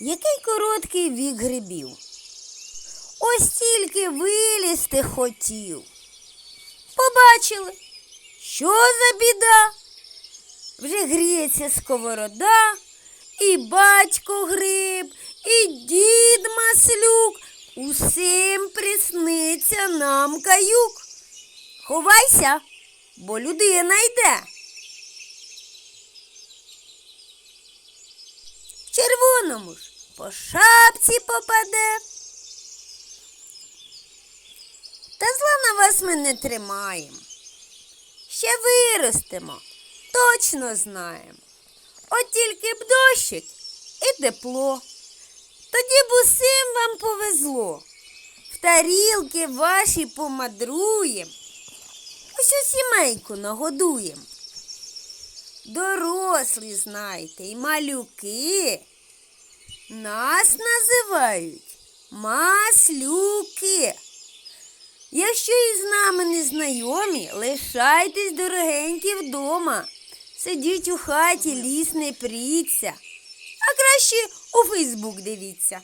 Який короткий вік грибів. Ось тільки вилізти хотів. Побачили, що за біда? Вже гріється сковорода, і батько гриб, і дід маслюк. Усім присниться нам каюк. Ховайся, бо людина йде. Червоному ж по шапці попаде. Та зла на вас ми не тримаємо. Ще виростемо, точно знаємо. От тільки б дощик і тепло. Тоді б усім вам повезло. В тарілки ваші помадруєм. Усю сімейку нагодуєм. Дорослі, знайте, і малюки. Нас називають маслюки. Якщо із нами не знайомі, лишайтесь дорогенькі вдома. Сидіть у хаті, ліс не пріться. А краще у Фейсбук дивіться.